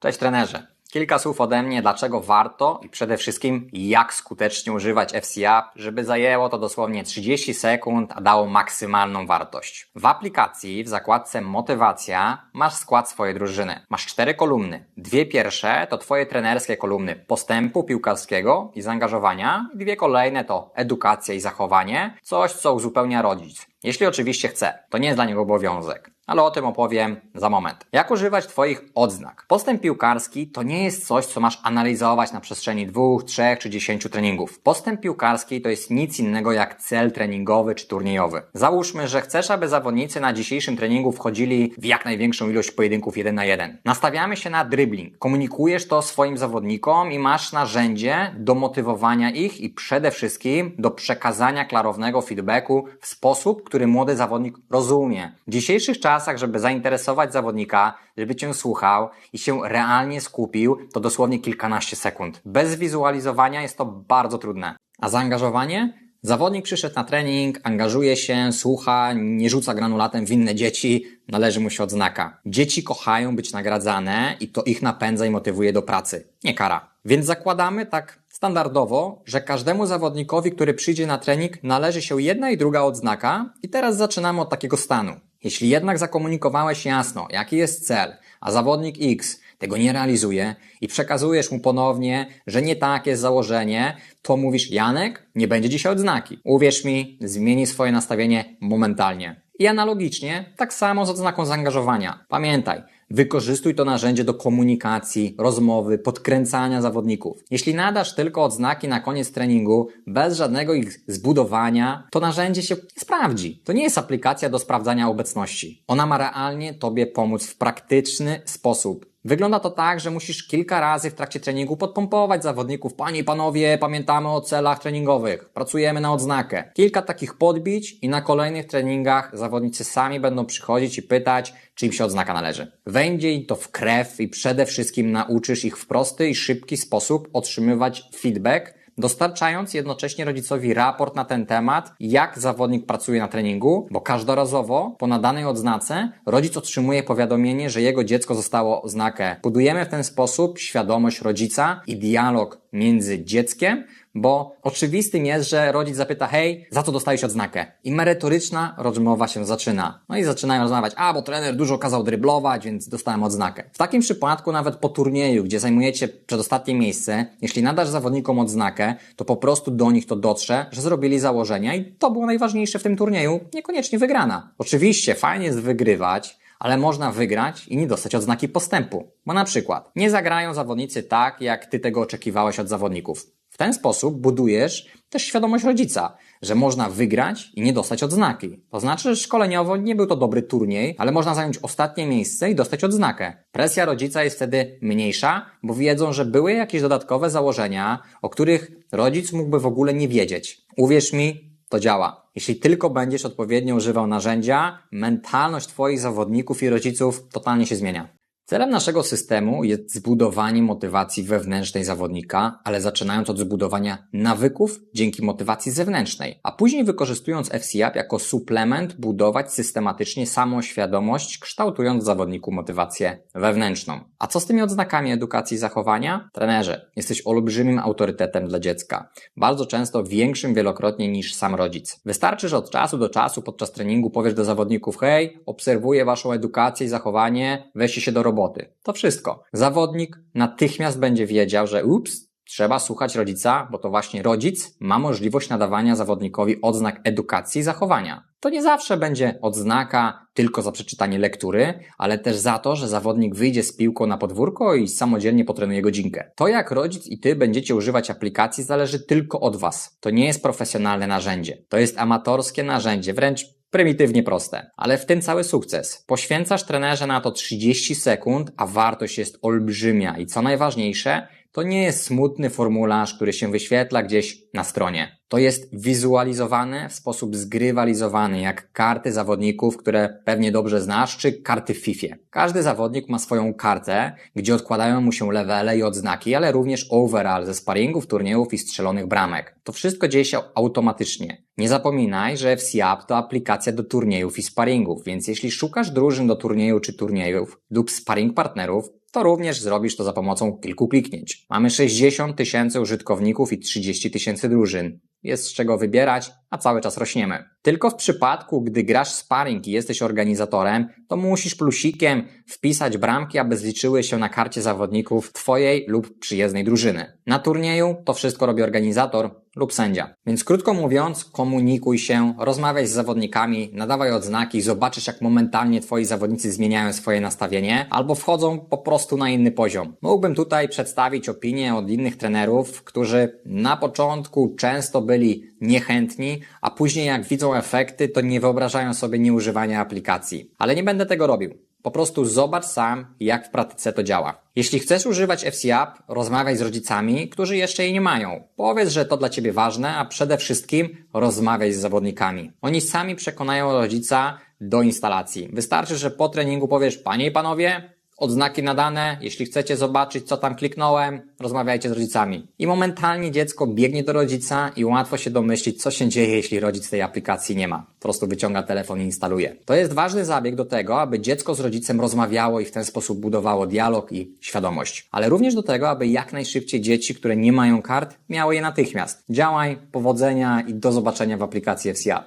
Cześć trenerze. Kilka słów ode mnie, dlaczego warto i przede wszystkim jak skutecznie używać FCApp, żeby zajęło to dosłownie 30 sekund, a dało maksymalną wartość. W aplikacji w zakładce Motywacja masz skład swojej drużyny. Masz cztery kolumny. Dwie pierwsze to twoje trenerskie kolumny postępu piłkarskiego i zaangażowania. Dwie kolejne to edukacja i zachowanie, coś co uzupełnia rodzic. Jeśli oczywiście chce, to nie jest dla niego obowiązek ale o tym opowiem za moment. Jak używać Twoich odznak? Postęp piłkarski to nie jest coś, co masz analizować na przestrzeni dwóch, trzech czy dziesięciu treningów. Postęp piłkarski to jest nic innego jak cel treningowy czy turniejowy. Załóżmy, że chcesz, aby zawodnicy na dzisiejszym treningu wchodzili w jak największą ilość pojedynków jeden na jeden. Nastawiamy się na dribbling. Komunikujesz to swoim zawodnikom i masz narzędzie do motywowania ich i przede wszystkim do przekazania klarownego feedbacku w sposób, który młody zawodnik rozumie. W dzisiejszych czasach żeby zainteresować zawodnika, żeby Cię słuchał i się realnie skupił, to dosłownie kilkanaście sekund. Bez wizualizowania jest to bardzo trudne. A zaangażowanie? Zawodnik przyszedł na trening, angażuje się, słucha, nie rzuca granulatem w inne dzieci, należy mu się odznaka. Dzieci kochają być nagradzane i to ich napędza i motywuje do pracy, nie kara. Więc zakładamy tak standardowo, że każdemu zawodnikowi, który przyjdzie na trening, należy się jedna i druga odznaka i teraz zaczynamy od takiego stanu. Jeśli jednak zakomunikowałeś jasno, jaki jest cel, a zawodnik X tego nie realizuje i przekazujesz mu ponownie, że nie tak jest założenie, to mówisz, Janek, nie będzie dzisiaj odznaki. Uwierz mi, zmieni swoje nastawienie momentalnie. I analogicznie, tak samo z odznaką zaangażowania. Pamiętaj, Wykorzystuj to narzędzie do komunikacji, rozmowy, podkręcania zawodników. Jeśli nadasz tylko odznaki na koniec treningu, bez żadnego ich zbudowania, to narzędzie się sprawdzi. To nie jest aplikacja do sprawdzania obecności. Ona ma realnie Tobie pomóc w praktyczny sposób. Wygląda to tak, że musisz kilka razy w trakcie treningu podpompować zawodników. Panie i panowie, pamiętamy o celach treningowych. Pracujemy na odznakę. Kilka takich podbić i na kolejnych treningach zawodnicy sami będą przychodzić i pytać, czy im się odznaka należy. Wejdzie im to w krew i przede wszystkim nauczysz ich w prosty i szybki sposób otrzymywać feedback dostarczając jednocześnie rodzicowi raport na ten temat, jak zawodnik pracuje na treningu, bo każdorazowo po nadanej odznace rodzic otrzymuje powiadomienie, że jego dziecko zostało oznakę. Budujemy w ten sposób świadomość rodzica i dialog między dzieckiem bo oczywistym jest, że rodzic zapyta, hej, za co dostałeś odznakę? I merytoryczna rozmowa się zaczyna. No i zaczynają rozmawiać, a, bo trener dużo kazał dryblować, więc dostałem odznakę. W takim przypadku nawet po turnieju, gdzie zajmujecie przedostatnie miejsce, jeśli nadasz zawodnikom odznakę, to po prostu do nich to dotrze, że zrobili założenia i to było najważniejsze w tym turnieju, niekoniecznie wygrana. Oczywiście fajnie jest wygrywać, ale można wygrać i nie dostać odznaki postępu. Bo na przykład nie zagrają zawodnicy tak, jak ty tego oczekiwałeś od zawodników. Ten sposób budujesz też świadomość rodzica, że można wygrać i nie dostać odznaki. To znaczy, że szkoleniowo nie był to dobry turniej, ale można zająć ostatnie miejsce i dostać odznakę. Presja rodzica jest wtedy mniejsza, bo wiedzą, że były jakieś dodatkowe założenia, o których rodzic mógłby w ogóle nie wiedzieć. Uwierz mi, to działa. Jeśli tylko będziesz odpowiednio używał narzędzia, mentalność Twoich zawodników i rodziców totalnie się zmienia. Celem naszego systemu jest zbudowanie motywacji wewnętrznej zawodnika, ale zaczynając od zbudowania nawyków dzięki motywacji zewnętrznej, a później wykorzystując FCAP jako suplement budować systematycznie samoświadomość, kształtując w zawodniku motywację wewnętrzną. A co z tymi odznakami edukacji zachowania? Trenerze, jesteś olbrzymim autorytetem dla dziecka. Bardzo często większym wielokrotnie niż sam rodzic. Wystarczy, że od czasu do czasu podczas treningu powiesz do zawodników, hej, obserwuję waszą edukację i zachowanie, weźcie się do roboty roboty. To wszystko. Zawodnik natychmiast będzie wiedział, że ups, trzeba słuchać rodzica, bo to właśnie rodzic ma możliwość nadawania zawodnikowi odznak edukacji i zachowania. To nie zawsze będzie odznaka tylko za przeczytanie lektury, ale też za to, że zawodnik wyjdzie z piłką na podwórko i samodzielnie potrenuje godzinkę. To jak rodzic i ty będziecie używać aplikacji zależy tylko od was. To nie jest profesjonalne narzędzie. To jest amatorskie narzędzie, wręcz prymitywnie proste, ale w tym cały sukces. Poświęcasz trenerze na to 30 sekund, a wartość jest olbrzymia i co najważniejsze, to nie jest smutny formularz, który się wyświetla gdzieś na stronie. To jest wizualizowane w sposób zgrywalizowany, jak karty zawodników, które pewnie dobrze znasz, czy karty w FIFA. Każdy zawodnik ma swoją kartę, gdzie odkładają mu się levele i odznaki, ale również overall ze sparingów, turniejów i strzelonych bramek. To wszystko dzieje się automatycznie. Nie zapominaj, że FC App to aplikacja do turniejów i sparingów, więc jeśli szukasz drużyn do turnieju czy turniejów lub sparing partnerów, to również zrobisz to za pomocą kilku kliknięć. Mamy 60 tysięcy użytkowników i 30 tysięcy drużyn. Jest z czego wybierać, a cały czas rośniemy. Tylko w przypadku, gdy grasz sparring i jesteś organizatorem, to musisz plusikiem wpisać bramki, aby zliczyły się na karcie zawodników Twojej lub przyjezdnej drużyny. Na turnieju to wszystko robi organizator lub sędzia. Więc krótko mówiąc, komunikuj się, rozmawiaj z zawodnikami, nadawaj odznaki, zobaczysz jak momentalnie Twoi zawodnicy zmieniają swoje nastawienie albo wchodzą po prostu na inny poziom. Mógłbym tutaj przedstawić opinie od innych trenerów, którzy na początku często byli niechętni, a później jak widzą efekty, to nie wyobrażają sobie nieużywania aplikacji. Ale nie będę tego robił. Po prostu zobacz sam, jak w praktyce to działa. Jeśli chcesz używać FC App, rozmawiaj z rodzicami, którzy jeszcze jej nie mają. Powiedz, że to dla Ciebie ważne, a przede wszystkim rozmawiaj z zawodnikami. Oni sami przekonają rodzica do instalacji. Wystarczy, że po treningu powiesz, panie i panowie, odznaki nadane, jeśli chcecie zobaczyć, co tam kliknąłem, rozmawiajcie z rodzicami. I momentalnie dziecko biegnie do rodzica i łatwo się domyślić, co się dzieje, jeśli rodzic tej aplikacji nie ma. Po prostu wyciąga telefon i instaluje. To jest ważny zabieg do tego, aby dziecko z rodzicem rozmawiało i w ten sposób budowało dialog i świadomość. Ale również do tego, aby jak najszybciej dzieci, które nie mają kart, miały je natychmiast. Działaj, powodzenia i do zobaczenia w aplikacji FC App.